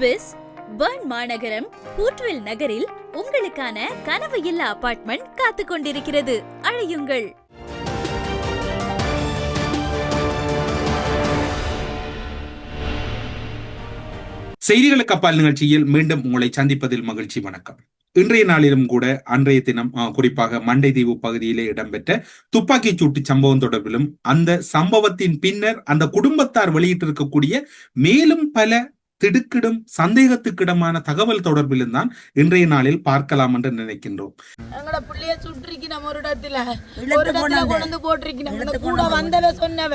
Swiss burn மாநகரம் ஹூட்வில் நகரில் உங்களுக்கான கனவு இல்ல அபார்ட்மெண்ட் காத்துக் கொண்டிருக்கிறது. அழையுங்கள். செய்திகளுக்கு அப்பால் நிகழ்ச்சியில் மீண்டும் உங்களை சந்திப்பதில் மகிழ்ச்சி வணக்கம். இன்றைய நாளிலும் கூட அன்றைய தினம் அஹ், குறிப்பாக மண்டை தீவு பகுதியிலே இடம்பெற்ற துப்பாக்கிச் சூட்டு சம்பவம் தொடர்பிலும் அந்த சம்பவத்தின் பின்னர் அந்த குடும்பத்தார் வெளியிட்டிருக்கக்கூடிய மேலும் பல திடுக்கிடும் சந்தேகத்துக்கிடமான தகவல் தொடர்பிலும் தான் இன்றைய நாளில் பார்க்கலாம் என்று நினைக்கின்றோம் எங்கட புள்ளைய சுட்டிருக்கு நம்ம ஒரு இடத்துல ஒரு இடத்துல. கொண்டு போட்டிருக்கணும் கூட. வந்தவ சொன்னவ.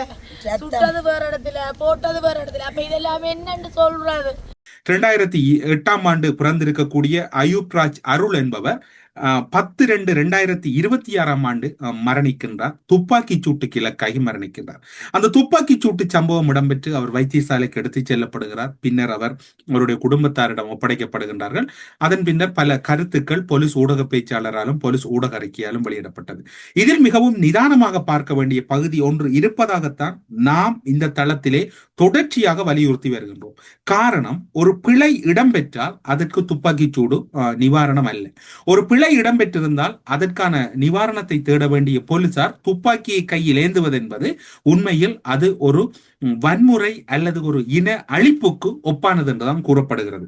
சுட்டது வேற இடத்துல போட்டது வேற இடத்துல அப்ப இதெல்லாம் என்னன்னு சொல்றது இரண்டாயிரத்தி எட்டாம் ஆண்டு பிறந்திருக்கக்கூடிய அயூப் ராஜ் அருள் என்பவர் பத்து ரெண்டு ரெண்டாயிரத்தி இருபத்தி ஆறாம் ஆண்டு மரணிக்கின்றார். துப்பாக்கி சூட்டுக்கு இலக்காகி மரணிக்கின்றார். அந்த துப்பாக்கி சூட்டு சம்பவம் இடம்பெற்று அவர் வைத்தியசாலைக்கு எடுத்துச் செல்லப்படுகிறார். பின்னர் அவர் அவருடைய குடும்பத்தாரிடம் ஒப்படைக்கப்படுகின்றார்கள். அதன் பின்னர் பல கருத்துக்கள் போலீஸ் ஊடக பேச்சாளராலும் போலீஸ் ஊடக அறிக்கையாலும் வெளியிடப்பட்டது. இதில் மிகவும் நிதானமாக பார்க்க வேண்டிய பகுதி ஒன்று இருப்பதாகத்தான் நாம் இந்த தளத்திலே தொடர்ச்சியாக வலியுறுத்தி வருகின்றோம். காரணம் ஒரு பிழை இடம்பெற்றால் அதற்கு துப்பாக்கிச் சூடு நிவாரணம் அல்ல. ஒரு பிழை இடம்பெற்றிருந்தால் அதற்கான நிவாரணத்தை தேட வேண்டிய போலீசார் துப்பாக்கியை கையில் ஏந்துவது என்பது உண்மையில் அது ஒரு வன்முறை அல்லது ஒரு இன அழிப்புக்கு ஒப்பானது என்றுதான் கூறப்படுகிறது.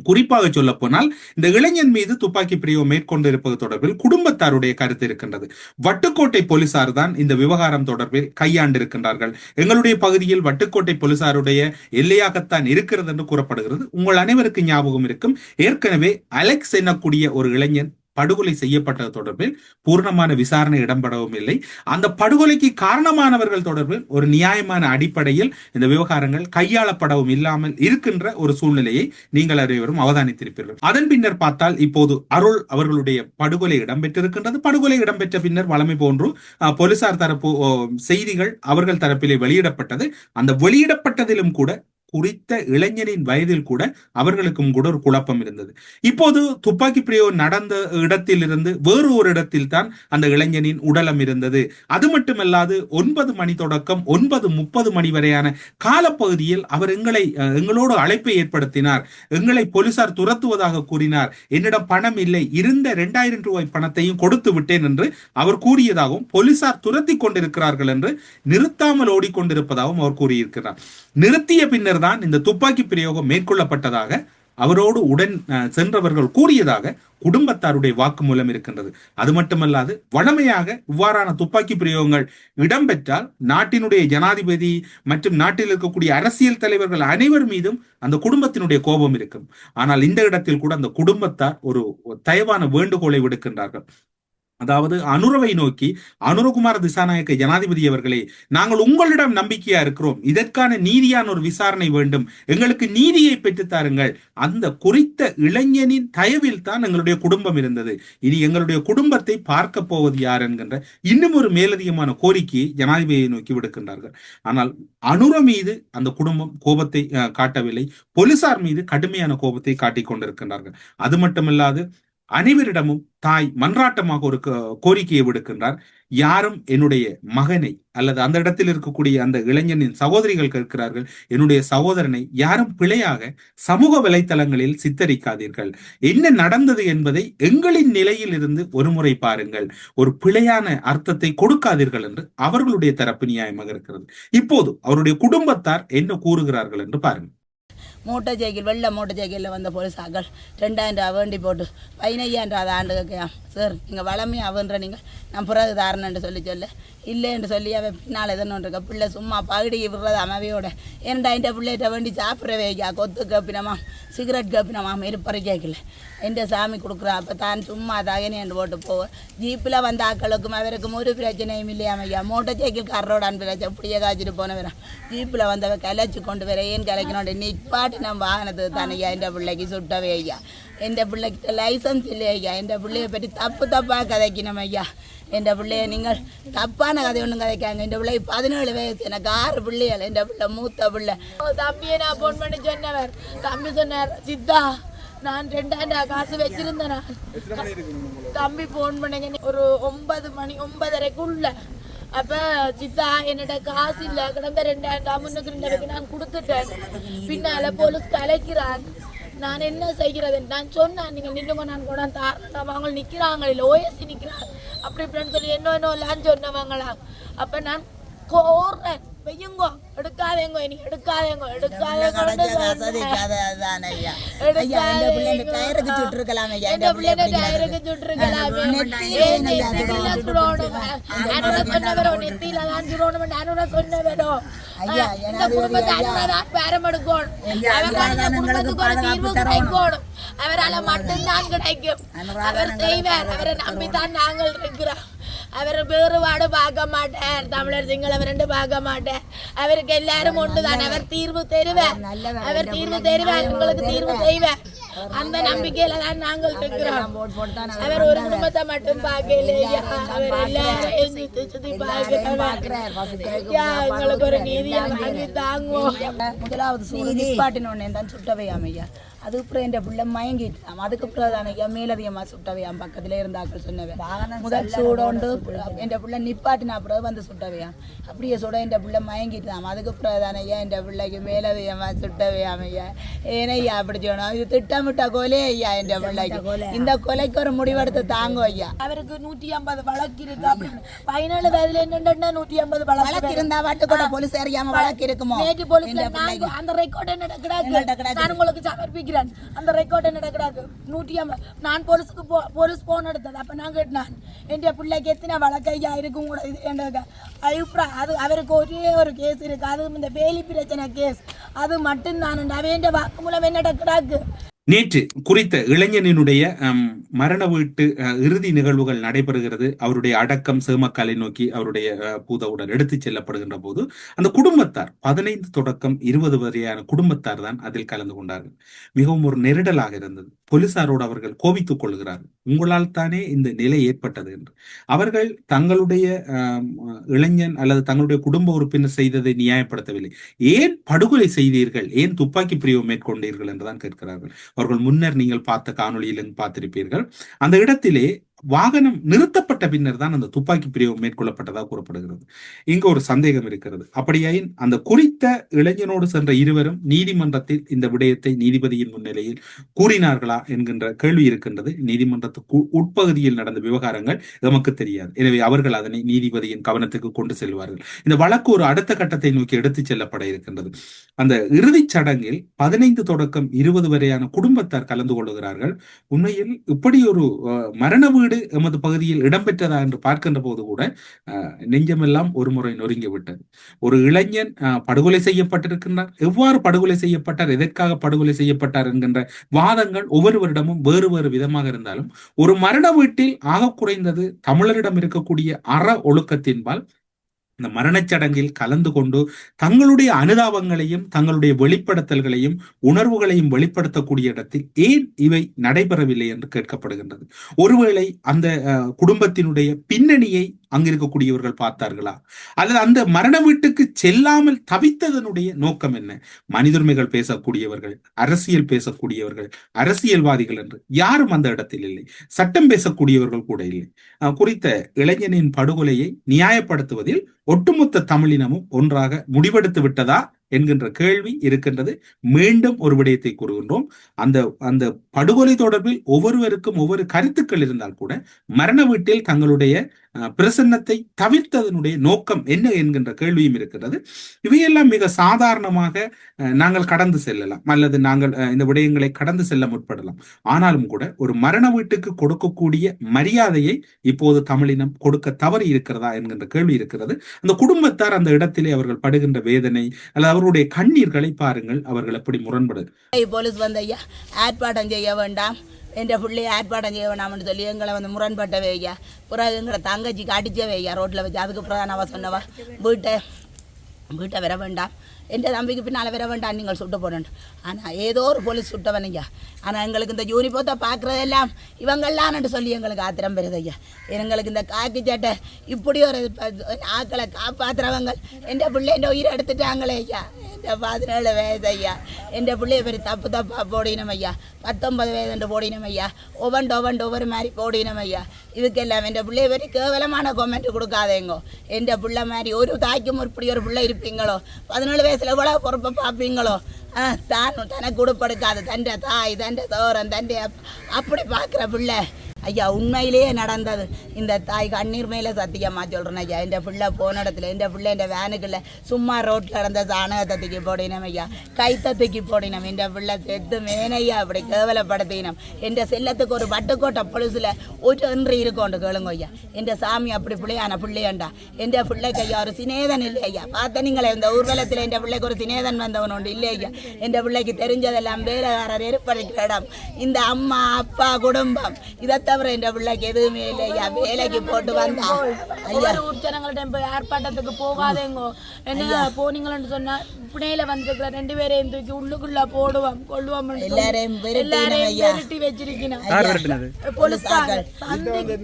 குறிப்பாக சொல்ல போனால் இந்த இளைஞன் மீது துப்பாக்கி பிரிவு மேற்கொண்டிருப்பது தொடர்பில் குடும்பத்தாருடைய கருத்து இருக்கின்றது. வட்டுக்கோட்டை போலீசார் தான் இந்த விவகாரம் தொடர்பில் கையாண்டிருக்கின்றார்கள். எங்களுடைய பகுதியில் வட்டுக்கோட்டை போலீசாருடைய எல்லையாகத்தான் இருக்கிறது என்று கூறப்படுகிறது. உங்கள் அனைவருக்கும் ஞாபகம் இருக்கும். ஏற்கனவே அலெக்ஸ் என்னக்கூடிய ஒரு இளைஞன் படுகொலை செய்யப்பட்டது தொடர்பில் பூர்ணமான விசாரணை இடம்பெறவும் இல்லை. அந்த படுகொலைக்கு காரணமானவர்கள் தொடர்பில் ஒரு நியாயமான அடிப்படையில் இந்த விவகாரங்கள் கையாளப்படவும் இல்லாமல் இருக்கின்ற ஒரு சூழ்நிலையை நீங்கள் அனைவரும் அவதானித்திருப்பீர்கள். அதன் பின்னர் பார்த்தால் இப்போது அருள் அவர்களுடைய படுகொலை இடம்பெற்றிருக்கின்றது. படுகொலை இடம்பெற்ற பின்னர் வளமை போன்று போலீசார் தரப்பு செய்திகள் அவர்கள் தரப்பிலே வெளியிடப்பட்டது. அந்த வெளியிடப்பட்டதிலும் கூட குறித்த இளைஞனின் வயதில் கூட அவர்களுக்கும் கூட ஒரு குழப்பம் இருந்தது. இப்போது துப்பாக்கி பிரயோகம் நடந்த இடத்திலிருந்து வேறு ஒரு இடத்தில் தான் அந்த இளைஞனின் உடலம் இருந்தது. அது மட்டுமல்லாது ஒன்பது மணி தொடக்கம் ஒன்பது முப்பது மணி வரையான காலப்பகுதியில் அவர் எங்களை எங்களோடு அழைப்பை ஏற்படுத்தினார். எங்களை போலீசார் துரத்துவதாக கூறினார். என்னிடம் பணம் இல்லை. இருந்த இரண்டாயிரம் ரூபாய் பணத்தையும் கொடுத்து விட்டேன் என்று அவர் கூறியதாகவும் போலீசார் துரத்தி கொண்டிருக்கிறார்கள் என்று நிறுத்தாமல் ஓடிக்கொண்டிருப்பதாகவும் அவர் கூறியிருக்கிறார். நிறுத்திய பின்னர் தான் இந்த துப்பாக்கி பிரயோகம் மேற்கொள்ளப்பட்டதாக அவரோடு உடன் சென்றவர்கள் கூறியதாக குடும்பத்தாருடைய வாக்குமூலம் இருக்கின்றது. அது மட்டுமல்லாது வழமையாக இவ்வாறான துப்பாக்கி பிரயோகங்கள் இடம்பெற்றால் நாட்டினுடைய ஜனாதிபதி மற்றும் நாட்டில் இருக்கக்கூடிய அரசியல் தலைவர்கள் அனைவர் மீதும் அந்த குடும்பத்தினுடைய கோபம் இருக்கும். ஆனால் இந்த இடத்தில் கூட அந்த குடும்பத்தார் ஒரு தயவான வேண்டுகோளை விடுக்கின்றார்கள். அதாவது அனுரவை நோக்கி அனுரகுமார திசாநாயக்க ஜனாதிபதி அவர்களே நாங்கள் உங்களிடம் நம்பிக்கையா இருக்கிறோம். இதற்கான நீதியான ஒரு விசாரணை வேண்டும். எங்களுக்கு நீதியை பெற்றுத்தாருங்கள் அந்த குறித்த இளைஞனின் தயவில் தான் எங்களுடைய குடும்பம் இருந்தது. இனி எங்களுடைய குடும்பத்தை பார்க்க போவது யார் என்கின்ற இன்னும் ஒரு மேலதிகமான கோரிக்கையை ஜனாதிபதியை நோக்கி விடுக்கின்றார்கள். ஆனால் அனுர மீது அந்த குடும்பம் கோபத்தை காட்டவில்லை. போலீசார் மீது கடுமையான கோபத்தை காட்டிக் கொண்டிருக்கின்றார்கள். அது மட்டுமல்லாது அனைவரிடமும் தாய் மன்றாட்டமாக ஒரு கோரிக்கையை விடுக்கின்றார். யாரும் என்னுடைய மகனை அல்லது அந்த இடத்தில் இருக்கக்கூடிய அந்த இளைஞனின் சகோதரிகள் கேட்கிறார்கள் என்னுடைய சகோதரனை யாரும் பிழையாக சமூக வலைத்தளங்களில் சித்தரிக்காதீர்கள். என்ன நடந்தது என்பதை எங்களின் நிலையில் இருந்து ஒருமுறை பாருங்கள். ஒரு பிழையான அர்த்தத்தை கொடுக்காதீர்கள் என்று அவர்களுடைய தரப்பு நியாயமாக இருக்கிறது. இப்போது அவருடைய குடும்பத்தார் என்ன கூறுகிறார்கள் என்று பாருங்கள். மூட்டை சைக்கிள் வெள்ளை மூட்டை சைக்கிளில் வந்த போலீஸாக்கள் ரெண்டாயிரம் ரூபா வேண்டி போட்டு பதினையாயிரம் ரூபா ஆண்டு கேட்கலாம் சார் நீங்கள் வளமையாக அவன்ற நீங்கள் நான் பிறகு தாரணன்ட்டு சொல்லி சொல்ல. இல்லைன்னு சொல்லி அவன் பின்னால் எதனு இருக்க. பிள்ளை சும்மா பகுடிக்கு விடுறது அமைதியோட. ஏன்டா இந்த பிள்ளைகிட்ட வேண்டி சாப்பிடவே வைக்கா? கொத்து கப்பினமா? சிகரெட் கப்பினமா? இருப்பறை கேட்கல எந்த சாமி கொடுக்குறான். அப்போ தான் சும்மா தகனேன்னு போட்டு போவேன். ஜீப்பில் வந்த ஆக்களுக்கும் அவருக்கும் ஒரு பிரச்சனையும் இல்லையா ஐயா மோட்டர் சைக்கிள் காரோட அனுப்பிச்சு அப்படியே காய்ச்சிட்டு போனவரன் ஜீப்பில் வந்தவ கலைச்சி கொண்டு வர ஏன் கலைக்கணும் நிப்பாட்டி நம்ம வாகனத்துக்கு தானையா ஐயா. எந்த பிள்ளைக்கு சுட்டவே ஐயா. எந்த பிள்ளைக்கிட்ட லைசன்ஸ் இல்லையா எந்த பிள்ளைய பற்றி தப்பு தப்பாக கதைக்கணும் ஐயா. எந்த பிள்ளைய நீங்கள் தப்பான கதை ஒன்றும் கதைக்காங்க. எந்த பிள்ளை பதினேழு வயசு. எனக்கு ஆறு பிள்ளைகள். எந்த பிள்ளை மூத்த பிள்ளை. தம்பியை நான் ஃபோன் பண்ணி சொன்னவர். தம்பி சொன்னார் சித்தா நான் ரெண்டாயிரம் காசு வச்சிருந்தேன். தம்பி ஃபோன் பண்ணுங்க. ஒரு ஒன்பது மணி ஒன்பதரைக்குள்ள. அப்ப சித்தா என்னோட காசு இல்ல. கிடந்த ரெண்டாயிரம் முன்னுக்கு ரெண்டாயிரம் நான் கொடுத்துட்டேன். பின்னால போலீஸ் கலைக்கிறான் நான் என்ன செய்கிறது? நான் சொன்னேன் நீங்கள் நின்னுங்க நான் கூட தாரேன் அவங்க நிக்கிறாங்க இல்லை ஓஎஸ்சி நிற்கிறாங்க. அப்படி இப்படின்னு சொல்லி என்ன என்ன எல்லாம் சொன்னவங்களா அப்போ நான் கோர்றேன் வெய்யுங்கோ எடுக்காதேங்கோ இனி எடுக்காதேங்கோ. அவரால மட்டும்தான் கிடைக்கும் அவர் செய்வார் அவரை நம்பித்தான் நாங்கள் இருக்கிறோம் அவர் வேறுபாடு பார்க்க மாட்டார். தமிழர் சிங்களவர் ரெண்டு பார்க்க மாட்டார். அவருக்கு எல்லாரும் ஒன்றுதான். அவர் தீர்வு தருவார். அவர் தீர்வு தருவார். உங்களுக்கு தீர்வு செய்வார் அந்த நம்பிக்கையில தான் நாங்கள் இருக்கிறோம். அவர் ஒரு குடும்பத்தை மட்டும் பார்க்கலையா? அவர் எல்லாரையும் சுத்தி சுத்தி எங்களுக்கு ஒரு நீதியை வாங்கி தாங்குவோம். முதலாவது சூடு நிப்பாட்டினோடனே தான் சுட்டவையாம் ஐயா. அது அப்புறம் என் பிள்ளை மயங்கிட்டாம் அதுக்கு அப்புறம் தான் ஐயா மேலதிகமாக சுட்டவையாம் பக்கத்துல இருந்தாக்கள் சொன்னவன். முதல் சூடோண்டு என் பிள்ளை நிப்பாட்டின அப்புறம் வந்து சுட்டவையாம் அப்படியே சுட என் பிள்ளை மயங்கிட்டாம் அதுக்கு அப்புறம் தான் ஐயா என் பிள்ளைக்கு மேலதிகமாக சுட்டவையாம் ஐயா? ஏனையா அப்படி சொன்னோம் இது திட்டமிட்ட கொலை ஐயா என் பிள்ளைக்கு. இந்த கொலைக்கு ஒரு முடிவெடுத்து தாங்க ஐயா. அவருக்கு நூற்றி ஐம்பது வழக்கு இருக்கு அப்படின்னு. பதினேழு வயதுல என்னன்னா நூற்றி ஐம்பது வழக்கு இருந்தா வாட்டு கூட போலீஸ் அறியாம வழக்கு இருக்குமோ? நேற்று நாங்க அந்த ரெக்கார்ட் என்ன கிடாக்கு. உங்களுக்கு சமர்ப்பிக்கிறேன் அந்த ரெக்கார்ட் என்ன கிடாக்கு நூற்றி ஐம்பது. நான் போலீஸுக்கு போ போலீஸ் போன் எடுத்தது. அப்போ நான் கேட்டேன் என் பிள்ளைக்கு எத்தனை வழக்கையா இருக்கும் கூட இது? என்ன அபிப்பிராயம் அது அவருக்கு ஒரே ஒரு கேஸ் இருக்குது அதுவும் இந்த வேலி பிரச்சனை கேஸ் அது மட்டும்தான் அவன் வாக்குமூலம் என்ன கிடாக்கு நேற்று குறித்த இளைஞனினுடைய மரண வீட்டு இறுதி நிகழ்வுகள் நடைபெறுகிறது. அவருடைய அடக்கம் சேமக்காலை நோக்கி அவருடைய அ, பூத உடல் எடுத்துச் செல்லப்படுகின்ற போது அந்த குடும்பத்தார் பதினைந்து தொடக்கம் இருபது வரையான குடும்பத்தார் தான் அதில் கலந்து கொண்டார்கள். மிகவும் ஒரு நெருடலாக இருந்தது. போலீசாரோடு அவர்கள் கோபித்துக் கொள்கிறார்கள். உங்களால் தானே இந்த நிலை ஏற்பட்டது என்று. அவர்கள் தங்களுடைய இளைஞன் அல்லது தங்களுடைய குடும்ப உறுப்பினர் செய்ததை நியாயப்படுத்தவில்லை. ஏன் படுகொலை செய்தீர்கள்? ஏன் துப்பாக்கி பிரிவு மேற்கொண்டீர்கள் என்றுதான் கேட்கிறார்கள். அவர்கள் முன்னர் நீங்கள் பார்த்த காணொளியிலும் பார்த்திருப்பீர்கள். அந்த இடத்திலே வாகனம் நிறுத்தப்பட்ட பின்னர் தான் அந்த துப்பாக்கி பிரிவு மேற்கொள்ளப்பட்டதாக கூறப்படுகிறது. இங்கு ஒரு சந்தேகம் இருக்கிறது. அப்படியாயின் அந்த குறித்த இளைஞனோடு சென்ற இருவரும் நீதிமன்றத்தில் இந்த விடயத்தை நீதிபதியின் முன்னிலையில் கூறினார்களா என்கின்ற கேள்வி இருக்கின்றது. நீதிமன்றத்துக்கு உட்பகுதியில் நடந்த விவகாரங்கள் எமக்கு தெரியாது. எனவே அவர்கள் அதனை நீதிபதியின் கவனத்துக்கு கொண்டு செல்வார்கள். இந்த வழக்கு ஒரு அடுத்த கட்டத்தை நோக்கி எடுத்துச் செல்லப்பட இருக்கின்றது. அந்த இறுதிச் சடங்கில் பதினைந்து தொடக்கம் இருபது வரையான குடும்பத்தார் கலந்து கொள்கிறார்கள் உண்மையில் இப்படி ஒரு மரண வீடு எமது பகுதியில் இடம்பெற்றதா என்று பார்க்கின்ற போது கூட நெஞ்சமெல்லாம் ஒரு முறை நொறுங்கி விட்டது. ஒரு இளைஞன் படுகொலை செய்யப்பட்டிருக்கின்றார். எவ்வாறு படுகொலை செய்யப்பட்டார்? எதற்காக படுகொலை செய்யப்பட்டார் என்கின்ற வாதங்கள் ஒவ்வொருவரிடமும் வேறு வேறு விதமாக இருந்தாலும் ஒரு மரண வீட்டில் ஆக குறைந்தது தமிழரிடம் இருக்கக்கூடிய அற ஒழுக்கத்தின்பால் இந்த மரணச்சடங்கில் கலந்து கொண்டு தங்களுடைய அனுதாபங்களையும் தங்களுடைய வெளிப்படுத்தல்களையும் உணர்வுகளையும் வெளிப்படுத்தக்கூடிய இடத்தில் ஏன் இவை நடைபெறவில்லை என்று கேட்கப்படுகின்றது. ஒருவேளை அந்த அஹ், குடும்பத்தினுடைய பின்னணியை அங்கிருக்கக்கூடியவர்கள் பார்த்தார்களா? அல்லது அந்த மரண வீட்டுக்கு செல்லாமல் தவித்ததனுடைய நோக்கம் என்ன? மனிதுரிமைகள் பேசக்கூடியவர்கள் அரசியல் பேசக்கூடியவர்கள் அரசியல்வாதிகள் என்று யாரும் அந்த இடத்தில் இல்லை. சட்டம் பேசக்கூடியவர்கள் கூட இல்லை. குறித்த இளைஞனின் படுகொலையை நியாயப்படுத்துவதில் ஒட்டுமொத்த தமிழினமும் ஒன்றாக முடிவெடுத்து விட்டதா என்கின்ற கேள்வி இருக்கின்றது. மீண்டும் ஒரு விடயத்தை கூறுகின்றோம். அந்த அந்த படுகொலை தொடர்பில் ஒவ்வொருவருக்கும் ஒவ்வொரு கருத்துக்கள் இருந்தால் கூட மரண வீட்டில் தங்களுடைய பிரசன்னத்தை தவிர்த்ததனுடைய நோக்கம் என்ன என்கின்ற கேள்வியும் இருக்கிறது. இவையெல்லாம் மிக சாதாரணமாக நாங்கள் கடந்து செல்லலாம். அல்லது நாங்கள் இந்த விடயங்களை கடந்து செல்ல முற்படலாம். ஆனாலும் கூட ஒரு மரண வீட்டுக்கு கொடுக்கக்கூடிய மரியாதையை இப்போது தமிழினம் கொடுக்க தவறி இருக்கிறதா என்கின்ற கேள்வி இருக்கிறது. அந்த குடும்பத்தார் அந்த இடத்திலே அவர்கள் படுகின்ற வேதனை அல்லது அவருடைய கண்ணீர்களை பாருங்கள் அவர்கள் எப்படி முரண்படு போலீஸ் வந்து ஐயா ஆர்ப்பாட்டம் செய்ய வேண்டாம். என்ற பிள்ளைய ஆர்ப்பாட்டம் செய்ய வேண்டாம்னு சொல்லி எங்களை வந்து முரண்பட்ட ஐயா பிறகு எங்களை தங்கச்சி கடிச்ச ஐயா ரோட்டில் வச்சு அதுக்கு பிறகு அவள் சொன்னவா வீட்டை வீட்டை வர வேண்டாம் எந்த தம்பிக்கு பின்னால் வர வேண்டாம் நீங்கள் சுட்டு போடணும் ஆனால் ஏதோ ஒரு போலீஸ் சுட்டவன் ஐயா ஆனால் எங்களுக்கு இந்த யூனிஃபார்த்தை பார்க்குறதெல்லாம் இவங்கள்லான்னு சொல்லி எங்களுக்கு ஆத்திரம் பெறுது ஐயா எங்களுக்கு இந்த காக்கி சட்டை இப்படி ஒரு ஆக்களை காப்பாற்றுறவங்க எந்த பிள்ளை என் உயிரை எடுத்துட்டாங்களே ஐயா பதினேழு வயது ஐயா. என் பிள்ளைய பேர் தப்பு தப்பாக போடினோம் ஐயா. பத்தொன்பது வயதுன்ற போடினோம் ஐயா. ஒவ்வொண்டு ஒவ்வொண்டு ஒவ்வொரு மாதிரி போடினோம் ஐயா. இதுக்கெல்லாம் என் பிள்ளைய பேர் கேவலமான கொமெண்ட் கொடுக்காதேங்கோ. என் பிள்ளை மாதிரி ஒரு தாய்க்கும் இப்படி ஒரு பிள்ளை இருப்பீங்களோ? பதினேழு வயசில் இவ்வளோ பொறுப்பை பார்ப்பீங்களோ? ஆ தான் தனக்கு கொடுப்படுக்காது தண்டை தாய் தண்டை தோரம் தண்டை அப்படி பார்க்குற பிள்ளை. ஐயா உண்மையிலேயே நடந்தது. இந்த தாய் கண்ணீர் மேலே சத்தியமாக சொல்கிறேன் ஐயா. என் பிள்ளை போன இடத்துல என் பிள்ளை என் வேனுக்குள்ள சும்மா ரோட்டில் நடந்த சாணகத்தை தூக்கி போடினோம் ஐயா. கைத்தை தூக்கி போடினோம். என் பிள்ளை செத்து மேனையா அப்படி கேவலப்படுத்தினோம். என் செல்லத்துக்கு ஒரு வட்டுக்கோட்டை பொழுசில் ஒரு என்று இருக்கோண்டு கேளுங்க ஐயா. என் சாமி அப்படி பிள்ளையான பிள்ளையாண்டா. என் பிள்ளைக்கு ஐயா ஒரு சிநேதன் இல்லை ஐயா. பார்த்த நீங்களே இந்த ஊர்வலத்தில் என் பிள்ளைக்கு ஒரு சிநேதன் வந்தவன் உண்டு இல்லை ஐயா. என் பிள்ளைக்கு தெரிஞ்சதெல்லாம் வேலைக்காரர் எருப்படிக்கிற இந்த அம்மா அப்பா குடும்பம் இதை தவிர என் பிள்ளைக்கு எதுவுமே இல்லை ஐயா வேலைக்கு போட்டு வந்தா ஐயா ஊர் ஜனங்கள்ட்ட போய் ஆர்ப்பாட்டத்துக்கு போகாதேங்கோ என்ன போனீங்கன்னு சொன்னா புனேல வந்திருக்கிற ரெண்டு பேரையும் தூக்கி உள்ளுக்குள்ள போடுவோம் கொள்ளுவோம் எல்லாரையும். விரட்டி வச்சிருக்கணும். போலீஸ்கார் சந்தைக்கு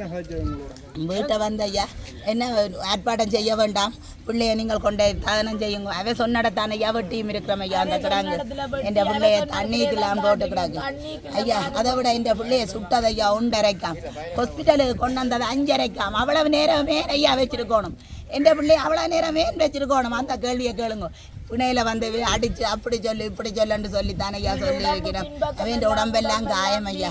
வீட்டை வந்த ஐயா என்ன ஆர்ப்பாட்டம் செய்ய வேண்டாம். பிள்ளைய நீங்கள் கொண்டே தகனம் செய்யுங்க. அவ சொன்னடத்தான ஐயா வெட்டியும் இருக்கிறோம் ஐயா அந்த கிடாங்க. என் பிள்ளைய தண்ணிக்கெல்லாம் போட்டு கிடாங்க ஐயா அதை விட என் பிள்ளைய சுட்டது ஐயா உண்டரைக்காம். ஹாஸ்பிட்டலுக்கு கொண்டு வந்தது அஞ்சரைக்காம். அவ்வளவு நேரமே ஐயா வச்சிருக்கணும். என் பிள்ளைய அவ்வளவு நேரமே வச்சிருக்கணும் அந்த கேள்வியை கேளுங்க புனையில வந்து அடிச்சு அப்படி சொல்லு இப்படி சொல்லுன்னு சொல்லி தானே ஐயா சொல்லி வைக்கிறோம் அவன் உடம்பெல்லாம் காயம் ஐயா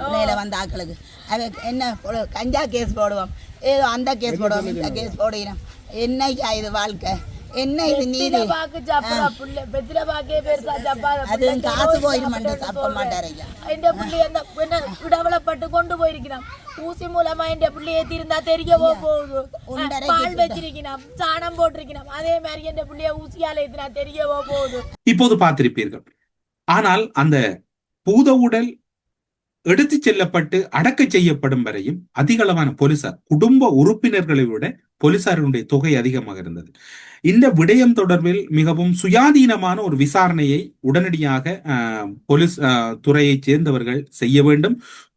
புனையில வந்த ஆக்களுக்கு அவ என்ன கஞ்சா கேஸ் போடுவோம் ஏதோ அந்த கேஸ் போடுவோம் இந்த கேஸ் போடுகிறோம் என்ன ஐயா இது வாழ்க்கை என்ன இது நீதி பாக்கு சாப்பிடா புள்ள. பெத்திர பாக்கே பெருசா சாப்பாடு அது காசு போயிட மாட்டேன் சாப்பிட மாட்டாரு என் புள்ளி அந்த என்ன விடவலப்பட்டு கொண்டு போயிருக்கிறான். ஊசி மூலமா என் புள்ளி ஏத்தி இருந்தா தெரியவோ போகுது. பால் வச்சிருக்கிறான். சாணம் போட்டிருக்கிறான். அதே மாதிரி என் புள்ளிய ஊசியால ஏத்தினா போகுது. இப்போது பார்த்திருப்பீர்கள். ஆனால் அந்த பூத உடல் எடுத்து செல்லப்பட்டு அடக்க செய்யப்படும் வரையும் அதிகளவான போலீசார் குடும்ப உறுப்பினர்களை விட போலீசாருடைய தொகை அதிகமாக இருந்தது. இந்த விடயம் தொடர்பில் மிகவும் சுயாதீனமான ஒரு விசாரணையை உடனடியாக போலீஸ் துறையைச் சேர்ந்தவர்கள் செய்ய வேண்டும்.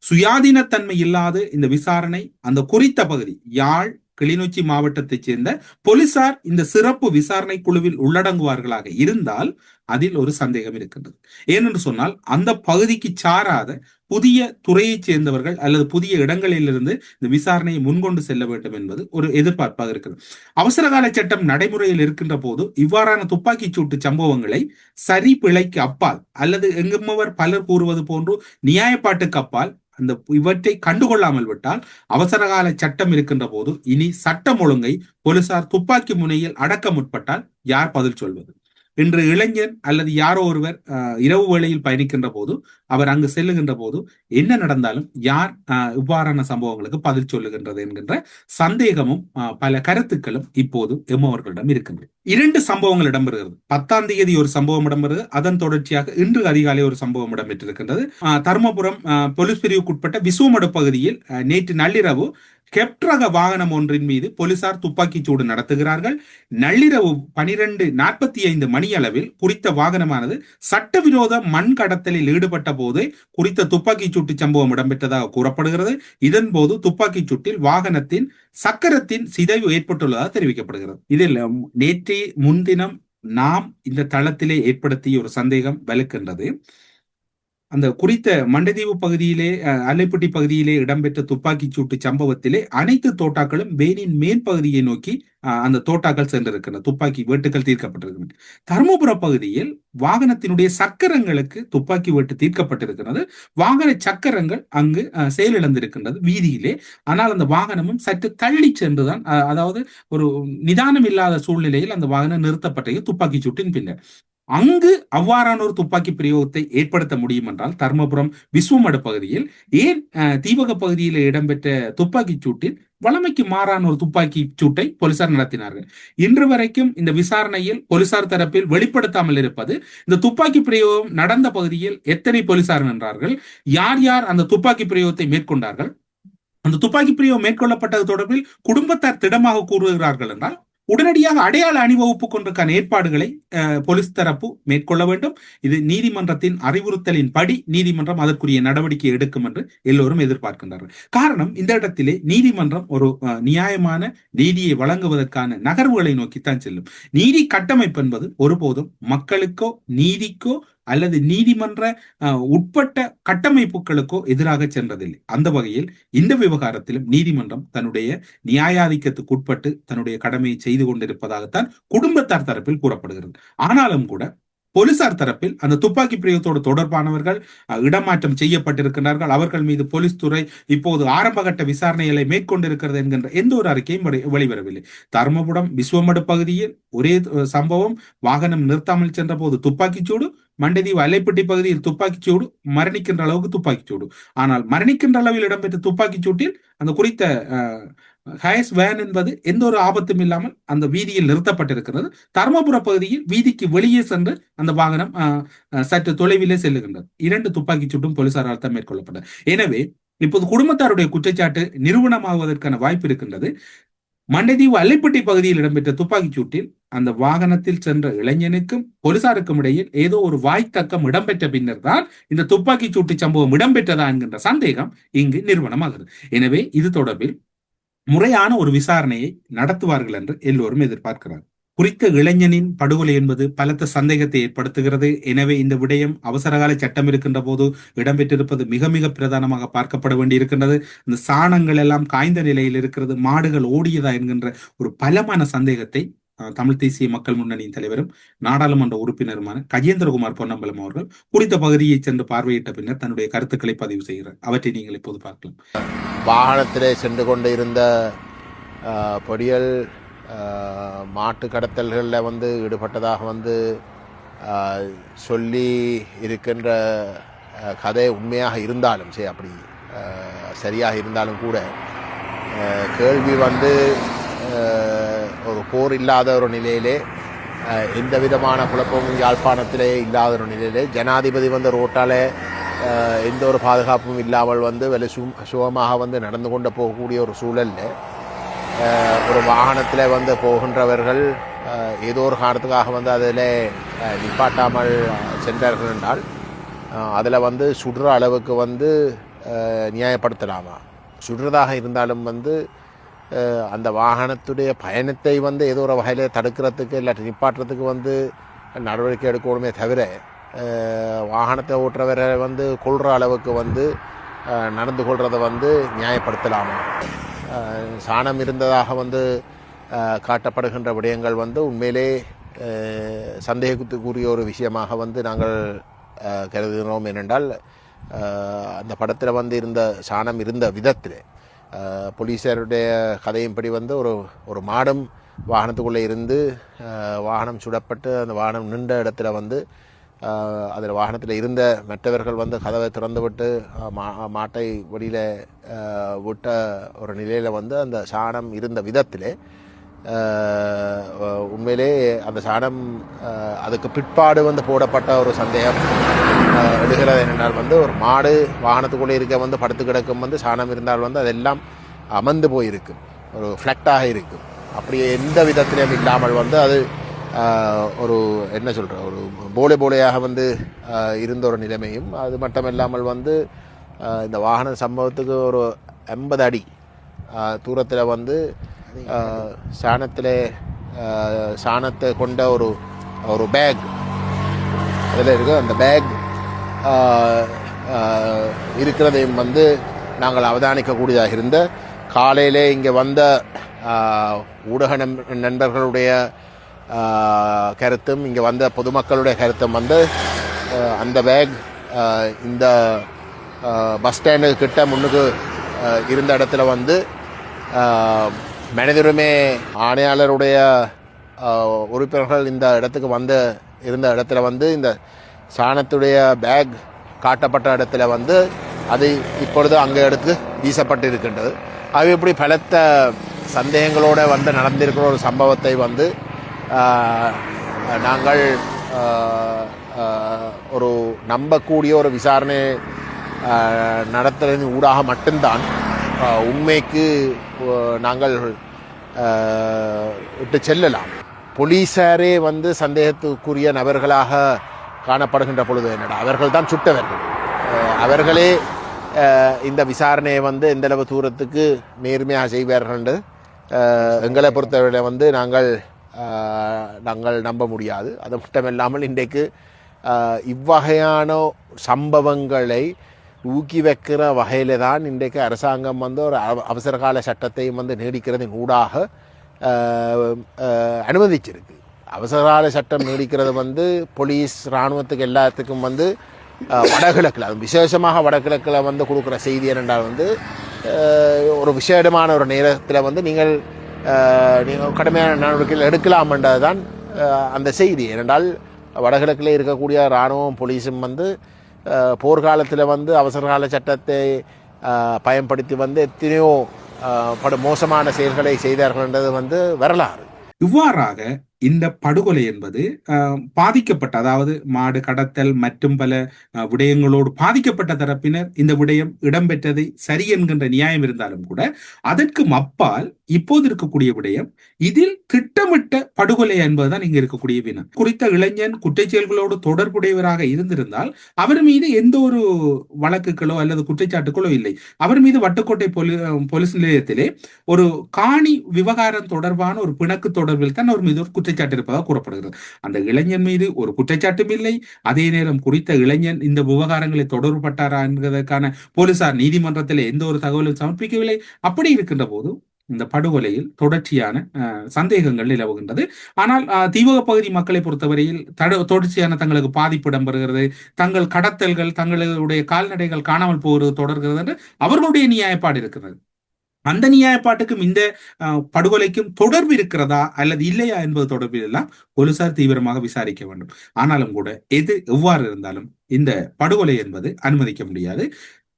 சுயாதீனத்தன்மை இல்லாத இந்த விசாரணை அந்த குறித்த பகுதி யாழ் கிளிநொச்சி மாவட்டத்தைச் சேர்ந்த போலீசார் இந்த சிறப்பு விசாரணை குழுவில் உள்ளடங்குவார்களாக இருந்தால் அதில் ஒரு சந்தேகம் இருக்கின்றது. ஏனென்று சொன்னால் அந்த பகுதிக்கு சாராத புதிய துறையைச் சேர்ந்தவர்கள் அல்லது புதிய இடங்களிலிருந்து இந்த விசாரணையை முன்கொண்டு செல்ல வேண்டும் என்பது ஒரு எதிர்பார்ப்பாக இருக்கிறது. அவசரகால சட்டம் நடைமுறையில் இருக்கின்ற போது இவ்வாறான துப்பாக்கிச் சூட்டு சம்பவங்களை சரி பிழைக்கு அப்பால் அல்லது எங்குமவர் பலர் கூறுவது போன்று நியாயப்பாட்டுக்கு அப்பால் அந்த இவற்றை கண்டுகொள்ளாமல் விட்டால் அவசரகால சட்டம் இருக்கின்ற போது இனி சட்டம் ஒழுங்கை போலீசார் துப்பாக்கி முனையில் அடக்க முற்பட்டால் யார் பதில் சொல்வது? இன்று இளைஞர் அல்லது யாரோ ஒருவர் இரவு வேளையில் பயணிக்கின்ற போது அவர் அங்கு செல்லுகின்ற போது என்ன நடந்தாலும் யார் இவ்வாறான சம்பவங்களுக்கு பதில் சொல்லுகின்றது என்கின்ற சந்தேகமும் பல கருத்துக்களும் இப்போது எம்மவர்களிடம் இருக்கின்றது. இரண்டு சம்பவங்கள் இடம்பெறுகிறது. பத்தாம் தேதி ஒரு சம்பவம் இடம்பெறுது அதன் தொடர்ச்சியாக இன்று அதிகாலை ஒரு சம்பவம் இடம்பெற்றிருக்கின்றது. அஹ், தருமபுரம் போலீஸ் பிரிவுக்குட்பட்ட விசுவமடு பகுதியில் நேற்று நள்ளிரவு கெப்ரக வாகனம் ஒன்றின் மீது போலீசார் துப்பாக்கிச் சூடு நடத்துகிறார்கள். நள்ளிரவு பனிரெண்டு நாற்பத்தி ஐந்து மணியளவில் குறித்த வாகனமானது சட்டவிரோத மண் கடத்தலில் ஈடுபட்ட போது குறித்த துப்பாக்கிச் சூட்டு சம்பவம் இடம்பெற்றதாக கூறப்படுகிறது. இதன் போது துப்பாக்கிச் சூட்டில் வாகனத்தின் சக்கரத்தின் சிதைவு ஏற்பட்டுள்ளதாக தெரிவிக்கப்படுகிறது. இதில் நேற்று நேற்றே முன்தினம் நாம் இந்த தளத்திலே ஏற்படுத்திய ஒரு சந்தேகம் வலுக்கின்றது. அந்த குறித்த மண்டதீவு பகுதியிலே அஹ், பகுதியிலே இடம்பெற்ற துப்பாக்கிச் சூட்டு சம்பவத்திலே அனைத்து தோட்டாக்களும் வேனின் மேல் பகுதியை நோக்கி அஹ், அந்த தோட்டாக்கள் சென்றிருக்கின்றன. துப்பாக்கி வேட்டுகள் தீர்க்கப்பட்டிருக்கின்றன. தருமபுர பகுதியில் வாகனத்தினுடைய சக்கரங்களுக்கு துப்பாக்கி வேட்டு தீர்க்கப்பட்டிருக்கிறது வாகன சக்கரங்கள் அங்கு அஹ், செயலிழந்திருக்கின்றது வீதியிலே. ஆனால் அந்த வாகனமும் சற்று தள்ளி சென்றுதான் அதாவது ஒரு நிதானம் இல்லாத சூழ்நிலையில் அந்த வாகனம் நிறுத்தப்பட்டது துப்பாக்கி சூட்டின் பின்னர். அங்கு அவ்வாறான ஒரு துப்பாக்கி பிரயோகத்தை ஏற்படுத்த முடியும் என்றால் தர்மபுரம் விஸ்வமடு பகுதியில் ஏன் அஹ், தீவக பகுதியில் இடம்பெற்ற துப்பாக்கிச் சூட்டில் வளமைக்கு மாறான ஒரு துப்பாக்கி சூட்டை போலீசார் நடத்தினார்கள். இன்று வரைக்கும் இந்த விசாரணையில் போலீசார் தரப்பில் வெளிப்படுத்தாமல் இருப்பது இந்த துப்பாக்கி பிரயோகம் நடந்த பகுதியில் எத்தனை போலீசார் நின்றார்கள் யார் யார் அந்த துப்பாக்கி பிரயோகத்தை மேற்கொண்டார்கள் அந்த துப்பாக்கி பிரிவு மேற்கொள்ளப்பட்டது தொடர்பில் குடும்பத்தார் திடமாக கூறுகிறார்கள் என்றால் உடனடியாக அடையாள அணிவகுப்பு கொண்டிருக்கான ஏற்பாடுகளை போலீஸ் தரப்பு மேற்கொள்ள வேண்டும். இது நீதிமன்றத்தின் அறிவுறுத்தலின் படி நீதிமன்றம் அதற்குரிய நடவடிக்கை எடுக்கும் என்று எல்லோரும் எதிர்பார்க்கின்றார்கள் காரணம் இந்த இடத்திலே நீதிமன்றம் ஒரு அஹ், நியாயமான நீதியை வழங்குவதற்கான நகர்வுகளை நோக்கித்தான் செல்லும். நீதி கட்டமைப்பு என்பது ஒருபோதும் மக்களுக்கோ நீதிக்கோ அல்லது நீதிமன்ற உட்பட்ட கட்டமைப்புகளுக்கோ எதிராக சென்றதில்லை. அந்த வகையில் இந்த விவகாரத்திலும் நீதிமன்றம் தன்னுடைய நியாயாதிக்கத்துக்கு உட்பட்டு தன்னுடைய கடமையை செய்து கொண்டிருப்பதாகத்தான் குடும்பத்தார் தரப்பில் கூறப்படுகிறது. ஆனாலும் கூட போலீசார் தரப்பில் அந்த துப்பாக்கி பிரயோகத்தோடு தொடர்பானவர்கள் இடமாற்றம் செய்யப்பட்டிருக்கிறார்கள் அவர்கள் மீது போலீஸ் துறை இப்போது ஆரம்பகட்ட விசாரணைகளை மேற்கொண்டிருக்கிறது என்கின்ற எந்த ஒரு அறிக்கையும் வெளிவரவில்லை. தர்மபுரம் விஸ்வமடு பகுதியில் ஒரே சம்பவம். வாகனம் நிறுத்தாமல் சென்ற போது துப்பாக்கிச்சூடு மண்டதீவு அலைப்பட்டி பகுதியில் துப்பாக்கிச்சூடு மரணிக்கின்ற அளவுக்கு துப்பாக்கிச்சூடு ஆனால் மரணிக்கின்ற அளவில் இடம்பெற்ற துப்பாக்கிச்சூட்டில் அந்த குறித்த ஹயஸ் வேன் என்பது எந்த ஒரு ஆபத்தும் இல்லாமல் அந்த வீதியில் நிறுத்தப்பட்டிருக்கிறது. தர்மபுர பகுதியில் வீதிக்கு வெளியே சென்று அந்த வாகனம் சற்று தொலைவிலே செல்லுகின்றது. இரண்டு துப்பாக்கிச் சூட்டும் போலீசாரால் தான் மேற்கொள்ளப்பட்டது. எனவே இப்போது குடும்பத்தாருடைய குற்றச்சாட்டு நிறுவனமாகுவதற்கான வாய்ப்பு இருக்கின்றது. மண்டைதீவு அல்லைப்பட்டி பகுதியில் இடம்பெற்ற துப்பாக்கிச் சூட்டில் அந்த வாகனத்தில் சென்ற இளைஞனுக்கும் போலீசாருக்கும் இடையில் ஏதோ ஒரு வாய்த்தக்கம் இடம்பெற்ற பின்னர் தான் இந்த துப்பாக்கிச் சூட்டு சம்பவம் இடம்பெற்றதா என்கின்ற சந்தேகம் இங்கு நிறுவனமாகிறது எனவே இது தொடர்பில் முறையான ஒரு விசாரணையை நடத்துவார்கள் என்று எல்லோரும் எதிர்பார்க்கிறார் குறித்த இளைஞனின் படுகொலை என்பது பலத்த சந்தேகத்தை ஏற்படுத்துகிறது. எனவே இந்த விடயம் அவசரகால சட்டம் இருக்கின்ற போது இடம்பெற்றிருப்பது மிக மிக பிரதானமாக பார்க்கப்பட வேண்டியிருக்கின்றது. இந்த சாணங்கள் எல்லாம் காய்ந்த நிலையில் இருக்கிறது. மாடுகள் ஓடியதா என்கின்ற ஒரு பலமான சந்தேகத்தை தமிழ் தேசிய மக்கள் முன்னணியின் தலைவரும் நாடாளுமன்ற உறுப்பினருமான கஜேந்திரகுமார் பொன்னம்பலம் அவர்கள் குறித்த பகுதியை சென்று பார்வையிட்ட பின்னர் தன்னுடைய கருத்துக்களை பதிவு செய்கிறார். அவற்றை நீங்கள் இப்போது பார்க்கலாம். வாகனத்திலே சென்று கொண்டு இருந்த பொடியல் மாட்டு கடத்தல்களில் வந்து ஈடுபட்டதாக வந்து சொல்லி இருக்கின்ற கதை உண்மையாக இருந்தாலும் சரி அப்படி சரியாக இருந்தாலும் கூட கேள்வி வந்து ஒரு போர் இல்லாத ஒரு நிலையிலே எந்த விதமான குழப்பமும் யாழ்ப்பாணத்திலே இல்லாத ஒரு நிலையிலே ஜனாதிபதி வந்து ரோட்டாலே எந்த ஒரு பாதுகாப்பும் இல்லாமல் வந்து வெலை சு சுகமாக வந்து நடந்து கொண்டு போகக்கூடிய ஒரு சூழல்ல ஒரு வாகனத்தில் வந்து போகின்றவர்கள் ஏதோ ஒரு காரணத்துக்காக வந்து அதில் நிப்பாட்டாமல் சென்றார்கள் என்றால் அதில் வந்து சுடுற அளவுக்கு வந்து நியாயப்படுத்தலாமா சுடுறதாக இருந்தாலும் வந்து அந்த வாகனத்துடைய பயணத்தை வந்து ஏதோ ஒரு வகையில் தடுக்கிறதுக்கு இல்லாட்டி நிப்பாட்டுறதுக்கு வந்து நடவடிக்கை எடுக்கணுமே தவிர வாகனத்தை ஓட்டுறவரை வந்து கொள்கிற அளவுக்கு வந்து நடந்து கொள்கிறத வந்து நியாயப்படுத்தலாமா? சாணம் இருந்ததாக வந்து காட்டப்படுகின்ற விடயங்கள் வந்து உண்மையிலே சந்தேகத்துக்குரிய ஒரு விஷயமாக வந்து நாங்கள் கருதுகிறோம். ஏனென்றால் அந்த படத்தில் வந்து இருந்த சாணம் இருந்த விதத்தில் போலீஸாருடைய கதையின்படி வந்து ஒரு ஒரு மாடும் வாகனத்துக்குள்ளே இருந்து வாகனம் சுடப்பட்டு அந்த வாகனம் நின்ற இடத்துல வந்து அதில் வாகனத்தில் இருந்த மற்றவர்கள் வந்து கதவை திறந்து விட்டு மா மாட்டை வெளியில் விட்ட ஒரு நிலையில் வந்து அந்த சாணம் இருந்த விதத்திலே உண்மையிலே அந்த சாணம் அதுக்கு பிற்பாடு வந்து போடப்பட்ட ஒரு சந்தேகம். எடுகிறது என்றால் வந்து ஒரு மாடு வாகனத்துக்குள்ளே இருக்க வந்து படுத்து கிடக்கும் வந்து சாணம் இருந்தால் வந்து அதெல்லாம் அமர்ந்து போயிருக்கும் ஒரு ஃப்ளக்டாக இருக்கும் அப்படி எந்த விதத்திலும் இல்லாமல் வந்து அது ஒரு என்ன சொல்கிற ஒரு போலே போலையாக வந்து இருந்த ஒரு நிலைமையும் அது மட்டுமில்லாமல் வந்து இந்த வாகன சம்பவத்துக்கு ஒரு எண்பது அடி தூரத்தில் வந்து சாணத்தில் சாணத்தை கொண்ட ஒரு ஒரு பேக் அதில் இருக்கு அந்த பேக் இருக்கிறதையும் வந்து நாங்கள் அவதானிக்கக்கூடியதாக இருந்த காலையிலே இங்கே வந்த ஊடக நண்பர்களுடைய கருத்தும் இங்கே வந்த பொதுமக்களுடைய கருத்தும் வந்து அந்த பேக் இந்த பஸ் ஸ்டாண்டு கிட்ட முன்னுக்கு இருந்த இடத்துல வந்து மனிதருமே ஆணையாளருடைய உறுப்பினர்கள் இந்த இடத்துக்கு வந்து இருந்த இடத்துல வந்து இந்த சாணத்துடைய பேக் காட்டப்பட்ட இடத்துல வந்து அது இப்பொழுது அங்கே எடுத்து வீசப்பட்டு இருக்கின்றது அது இப்படி பலத்த சந்தேகங்களோடு வந்து நடந்திருக்கிற ஒரு சம்பவத்தை வந்து நாங்கள் ஒரு நம்பக்கூடிய ஒரு விசாரணை நடத்துறதின் ஊடாக மட்டும்தான் உண்மைக்கு நாங்கள் விட்டு செல்லலாம். போலீசாரே வந்து சந்தேகத்துக்குரிய நபர்களாக காணப்படுகின்ற பொழுது என்னடா அவர்கள் தான் சுட்டவர்கள் அவர்களே இந்த விசாரணையை வந்து எந்தளவு தூரத்துக்கு நேர்மையாக செய்வார்கள் என்று எங்களை பொறுத்தவரை வந்து நாங்கள் நாங்கள் நம்ப முடியாது. அது மட்டுமில்லாமல் இன்றைக்கு இவ்வகையான சம்பவங்களை ஊக்கி வைக்கிற வகையில் தான் இன்றைக்கு அரசாங்கம் வந்து ஒரு அவ- அவசரகால சட்டத்தையும் வந்து நீடிக்கிறதின் ஊடாக அஹ், அனுமதிச்சிருக்கு. அவசரகால சட்டம் நீடிக்கிறது வந்து போலீஸ் இராணுவத்துக்கு எல்லாத்துக்கும் வந்து வடகிழக்கில் அது விசேஷமாக வடகிழக்கில் வந்து கொடுக்குற செய்தி என்னென்றால் வந்து ஒரு விசேடமான ஒரு நேரத்தில் வந்து நீங்கள் நீங்கள் கடுமையான நடவடிக்கைகள் எடுக்கலாம்ன்றது தான் அந்த செய்தி. ஏனென்றால் வடகிழக்கில் இருக்கக்கூடிய இராணுவம் போலீஸும் வந்து போர்க்காலத்தில் வந்து அவசரகால சட்டத்தை பயன்படுத்தி வந்து எத்தனையோ படு மோசமான செயல்களை செய்தார்கள் என்றது வந்து வரலாறு. இவ்வாறாக இந்த படுகொலை என்பது பாதிக்கப்பட்ட அதாவது மாடு கடத்தல் மற்றும் பல விடயங்களோடு பாதிக்கப்பட்ட தரப்பினர் இந்த விடயம் இடம்பெற்றதை சரி என்கின்ற நியாயம் இருந்தாலும் கூட அதற்கு அப்பால் இப்போது இருக்கக்கூடிய விடயம் இதில் திட்டமிட்ட படுகொலை என்பதுதான் இங்க இருக்கக்கூடிய வினம் குறித்த இளைஞன் குற்றச் செயல்களோடு தொடர்புடையவராக இருந்திருந்தால் அவர் மீது எந்த ஒரு வழக்குகளோ அல்லது குற்றச்சாட்டுகளோ இல்லை. அவர் மீது வட்டுக்கோட்டை போலீ போலீஸ் நிலையத்திலே ஒரு காணி விவகாரம் தொடர்பான ஒரு பிணக்கு தொடர்பில் தான் அவர் மீது ஒரு குற்றச்சாட்டு இருப்பதாக கூறப்படுகிறது. அந்த இளைஞன் மீது ஒரு குற்றச்சாட்டும் இல்லை. அதே நேரம் குறித்த இளைஞன் இந்த விவகாரங்களை தொடர்பட்டாரா என்பதற்கான போலீசார் நீதிமன்றத்தில் எந்த ஒரு தகவலும் சமர்ப்பிக்கவில்லை. அப்படி இருக்கின்ற போது இந்த படுகொலையில் தொடர்ச்சியான அஹ், சந்தேகங்கள் நிலவுகின்றது. ஆனால் தீவக பகுதி மக்களை பொறுத்தவரையில் தட- தொடர்ச்சியான தங்களுக்கு பாதிப்பு இடம்பெறுகிறது. தங்கள் கடத்தல்கள் தங்களுடைய கால்நடைகள் காணாமல் போகிறது தொடர்கிறது என்று அவர்களுடைய நியாயப்பாடு இருக்கிறது. அந்த நியாயப்பாட்டுக்கும் இந்த படுகொலைக்கும் தொடர்பு இருக்கிறதா அல்லது இல்லையா என்பது தொடர்பில் எல்லாம் போலீசார் தீவிரமாக விசாரிக்க வேண்டும். ஆனாலும் கூட எது எவ்வாறு இருந்தாலும் இந்த படுகொலை என்பது அனுமதிக்க முடியாது.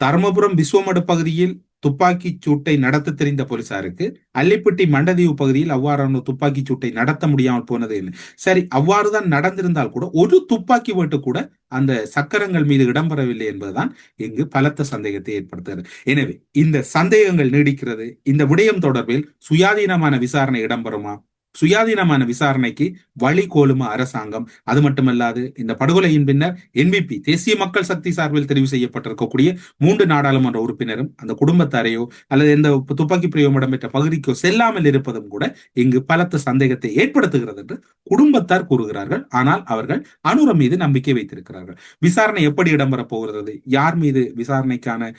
தருமபுரம் விஸ்வமடு பகுதியில் துப்பாக்கி சூட்டை நடத்த தெரிந்த போலீசாருக்கு அல்லிப்பட்டி மண்டதீவு பகுதியில் அவ்வாறான துப்பாக்கி சூட்டை நடத்த முடியாமல் போனது என்ன? சரி அவ்வாறுதான் நடந்திருந்தால் கூட ஒரு துப்பாக்கி வேட்டு கூட அந்த சக்கரங்கள் மீது இடம்பெறவில்லை என்பதுதான் இங்கு பலத்த சந்தேகத்தை ஏற்படுத்துகிறது. எனவே இந்த சந்தேகங்கள் நீடிக்கிறது இந்த விடயம் தொடர்பில் சுயாதீனமான விசாரணை இடம்பெறுமா? சுயாதீனமான விசாரணைக்கு வழி கோலும அரசாங்கம். அது மட்டுமல்லாது இந்த படுகொலையின் பின்னர் என்பிபி தேசிய மக்கள் சக்தி சார்பில் தெரிவு செய்யப்பட்டிருக்கக்கூடிய மூன்று நாடாளுமன்ற உறுப்பினரும் அந்த குடும்பத்தாரையோ அல்லது எந்த துப்பாக்கி பிரயோகம் இடம்பெற்ற பகுதிக்கோ செல்லாமல் இருப்பதும் கூட இங்கு பலத்த சந்தேகத்தை ஏற்படுத்துகிறது என்று குடும்பத்தார் கூறுகிறார்கள். ஆனால் அவர்கள் அனுர மீது நம்பிக்கை வைத்திருக்கிறார்கள். விசாரணை எப்படி இடம்பெறப் போகிறது? யார் மீது விசாரணைக்கான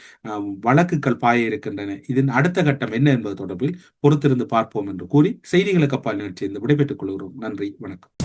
வழக்குகள் பாய இருக்கின்றன? இதன் அடுத்த கட்டம் என்ன என்பது தொடர்பில் பொறுத்திருந்து பார்ப்போம் என்று கூறி செய்திகளுக்கு அப்பால் நிகழ்ச்சி இந்த விடைபெற்றுக் கொள்கிறோம். நன்றி வணக்கம்.